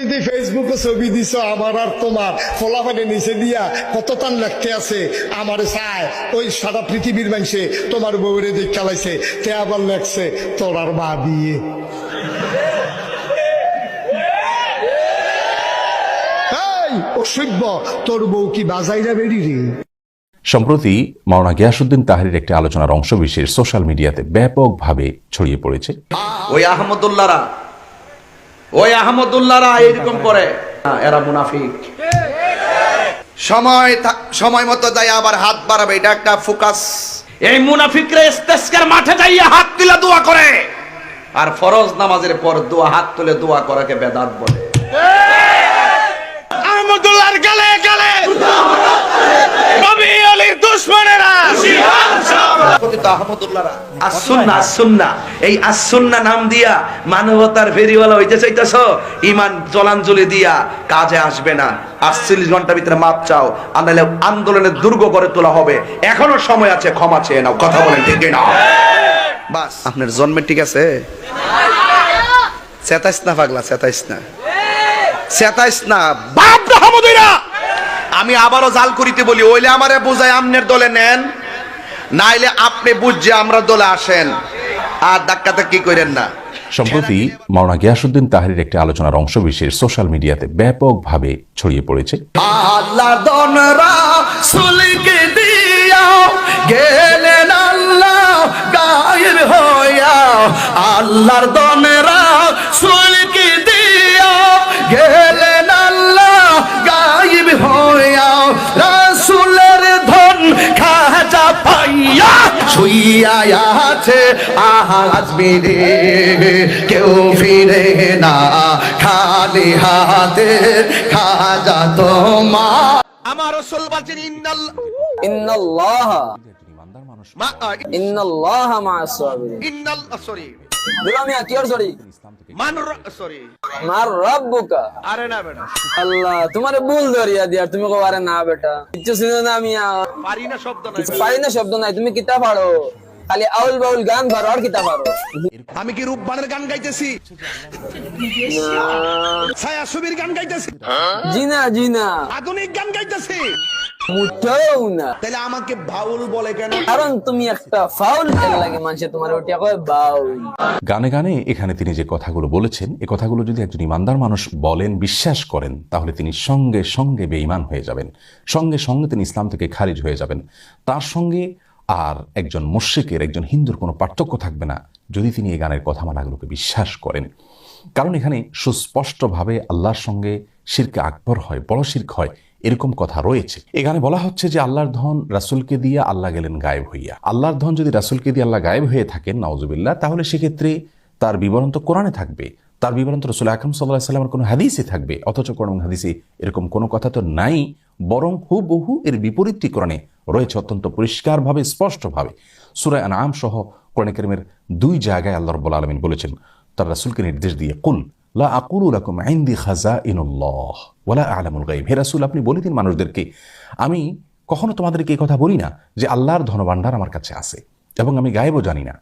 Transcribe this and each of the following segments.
যদি ফেসবুকে ছবি দিছ আমার আর তোমার ফলাফানে নিচে দিয়া কত তান লাগতে আছে আমার চায় ওই সারা পৃথিবীর মানুষে তোমার বউরে চালাইছে তে আবার লেখছে তোর আর মা বিয়ে। অসভ্য তোর বউ কি বাজাইরা বেরি রে? সম্প্রতি মাওলানা গিয়াসুদ্দিন তাহারির একটি আলোচনার অংশবিশেষ সোশ্যাল মিডিয়াতে ব্যাপকভাবে ছড়িয়ে পড়েছে। ওই আহমদুল্লাহরা ওই আহমদুল্লাহরা এরকম করে। এরা মুনাফিক। সময় সময় মতো যায় আবার হাত বাড়াবে। এটা একটা ফোকাস। এই মুনাফিকরা ইস্তেস্কার মাঠে যাইয়া হাত তুলে দোয়া করে। আর ফরজ নামাজের পর দোয়া হাত তুলে দোয়া করাকে বেদাত বলে। আহমদুল্লাহর গালে গালে। নবী আলীর দুশ্মনেরা। আন্দোলনের দুর্গ করে তোলা হবে। এখনও সময় আছে, ক্ষমা চেয়ে নাও। কথা বলেন, ঠিক না বাস, আপনার জন্মে ঠিক আছে? আমি আবারও জাল করিতে বলি, ওইলে আমারে বোঝায় আমনের দলে নেন। নাইলে আপনি বুঝছে আমরা দলে আসেন। আর ধাক্কাতে কি করেন না? সম্প্রতি মাওলানা গিয়াসুদ্দিন তাহারির একটি আলোচনার অংশবিশেষ সোশ্যাল মিডিয়াতে ব্যাপকভাবে ছড়িয়ে পড়েছে। আল্লাহ দনরা সুলকে দিয়া গেলেন আল্লাহ গায়ের হইয়া। আল্লাহর দনরা সুলকে দিয়া গেলেন পাইয়া শুইয়া আছে আজ মেরে কেউ ফিরে না খালি হাতে খাজা তোমার। আমার রসুল বলছেন ইন্নাল ইন্নাল্লাহ। মা ইন্নাল্লাহ মা সাবিরিন ইন্নাল সরি। দুলা কি সরি সরি মার রাব্বুকা। আরে না বেটা। আল্লাহ তোমারে ভুল ধরিয়া দিয়ার তুমি কো আরে না বেটা। কিচ্ছু শুনো না মিয়া? পারি না শব্দ নাই। পারি না শব্দ নাই তুমি কিতা পারো। খালি আউল বাউল গান পারো আর কিতা পারো। আমি কি রূপবানের গান গাইতেছি? ছায়া ছবির গান গাইতেছি? জি না জি না আধুনিক গান গাইতেছি? মুঠেও না। তাহলে আমাকে বাউল বলে কেন? কারণ তুমি একটা ফাউল এর লাগে? মানুষে তোমার ওটিয়া কয় বাউল। গানে গানে এখানে তিনি যে কথাগুলো বলেছেন এ কথাগুলো যদি একজন ইমানদার মানুষ বলেন বিশ্বাস করেন তাহলে তিনি সঙ্গে সঙ্গে বেঈমান হয়ে যাবেন। সঙ্গে সঙ্গে তিনি ইসলাম থেকে খারিজ হয়ে যাবেন। তার সঙ্গে আর একজন মুশ্রিকের একজন হিন্দুর কোনো পার্থক্য থাকবে না যদি তিনি এই গানের কথামালাগুলোকে বিশ্বাস করেন। কারণ এখানে সুস্পষ্টভাবে আল্লাহর সঙ্গে শিরকে আকবর হয়, বড় শির্ক হয়, এরকম কথা রয়েছে। এখানে বলা হচ্ছে যে আল্লাহর ধন রাসুলকে দিয়ে আল্লাহ গেলেন গায়েব হইয়া। আল্লাহর ধন যদি রাসুলকে দিয়ে আল্লাহ গায়েব হয়ে থাকেন নওজুবিল্লাহ তাহলে সেক্ষেত্রে তার বিবরণ তো কোরআনে থাকবে। তার বিবরণ তো রসুল আকরম সাল্লাহ সাল্লামের কোনো হাদিসে থাকবে। অথচ কোরআন হাদিসে এরকম কোনো কথা তো নাই, বরং হুবহু এর বিপরীতটি কোরআনে রয়েছে অত্যন্ত পরিষ্কারভাবে, স্পষ্টভাবে। সুরায় আনাম সহ কোরআন করিমের দুই জায়গায় আল্লাহ রব্বুল আলমিন বলেছেন, তার রাসুলকে নির্দেশ দিয়ে, কুল লা আকুলু লাকুম ইনদি খাজাইনুল্লাহ, ওয়ালা আলামুল গায়ব। হে রাসূল, আপনি বলে দিন মানুষদেরকে, আমি কখনো তোমাদেরকে এই কথা বলি না যে আল্লাহর ধনভাণ্ডার আমার কাছে আছে এবং আমি গায়েবও জানি না।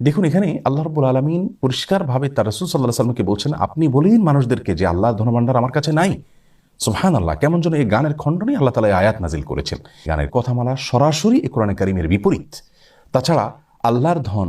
দেখুন, এখানে আল্লাহ রব্বুল আলমিন পরিষ্কারভাবে তার রসুল সাল্লাহ সাল্লামকে বলছেন, আপনি বলে দিন মানুষদেরকে যে আল্লাহর ধনভাণ্ডার আমার কাছে নাই। সুবহান আল্লাহ কেমন যেন এই গানের খণ্ডনে আল্লাহ তালা আয়াত নাজিল করেছেন। গানের কথামালা সরাসরি এ কোরআনে কারিমের বিপরীত। তাছাড়া আল্লাহর ধন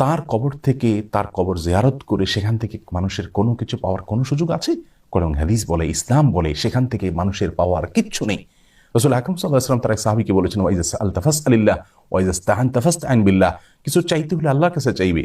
তার কবর থেকে, তার কবর জেয়ারত করে সেখান থেকে মানুষের কোনো কিছু পাওয়ার কোনো সুযোগ আছে? কোরআন হাদিস বলে, ইসলাম বলে, সেখান থেকে মানুষের পাওয়ার কিচ্ছু নেই। রসুল আকরম সাল্লাহাম তার এক সাহাবিকে বলেছেন ওয়াইজ আল তাফাস আলিল্লাহ ওয়াইজাস তাহান তাফাস আইন বিল্লাহ। কিছু চাইতে হলে আল্লাহর কাছে চাইবে।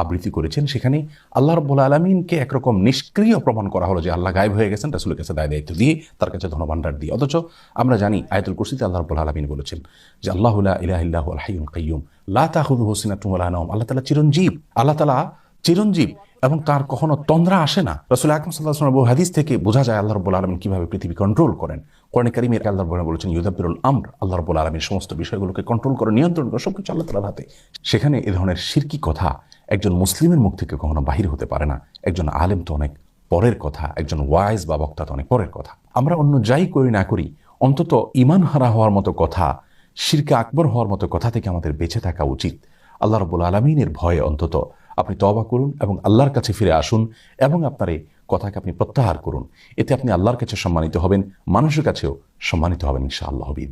আবৃত্তি করেছেন। সেখানে আল্লাহ রব্বুল আলমিনকে একরকম নিষ্ক্রিয় প্রমাণ করা হলো যে আল্লাহ গায়েব হয়ে গেছেন, রাসুলের কাছে দায় দায়িত্ব দিয়ে তার কাছে ধনভাণ্ডার দিয়ে। অথচ আমরা জানি আয়াতুল কুরসিতে আল্লাহ রব্বুল আলমিন বলেছেন যে, আল্লাহ ইলাহিল্লাহ হাইম কাইয়ুম, লা তাহুদু হোসিনা তুমলা নাম আল্লাহ তালা চিরঞ্জীব, আল্লাহ তালা চিরঞ্জীব এবং তার কখনো তন্দ্রা আসে না। রসুল আকরম সাল্লাহ বহু হাদিস থেকে বোঝা যায় আল্লাহ রব্বুল আলমিন কীভাবে পৃথিবী কন্ট্রোল করেন। কোরআন কারিমের আল্লাহ রব্বুল বলেছেন ইউদাবিরুল আমর আল্লাহ রব্বুল আলমীর সমস্ত বিষয়গুলোকে কন্ট্রোল করে, নিয়ন্ত্রণ করে সব কিছু আল্লাহ তালার হাতে। সেখানে এ ধরনের শিরকি কথা একজন মুসলিমের মুখ থেকে কখনো বাহির হতে পারে না। একজন আলেম তো অনেক পরের কথা, একজন ওয়াইজ বা বক্তা তো অনেক পরের কথা। আমরা অন্য যাই করি না করি, অন্তত ইমান হারা হওয়ার মতো কথা, শিরকে আকবর হওয়ার মতো কথা থেকে আমাদের বেঁচে থাকা উচিত। আল্লাহ রব্বুল আলমিনের ভয়ে অন্তত আপনি তবা করুন এবং আল্লাহর কাছে ফিরে আসুন এবং আপনার এই কথাকে আপনি প্রত্যাহার করুন। এতে আপনি আল্লাহর কাছে সম্মানিত হবেন, মানুষের কাছেও সম্মানিত হবেন ইনশাআল্লাহ। হবিদ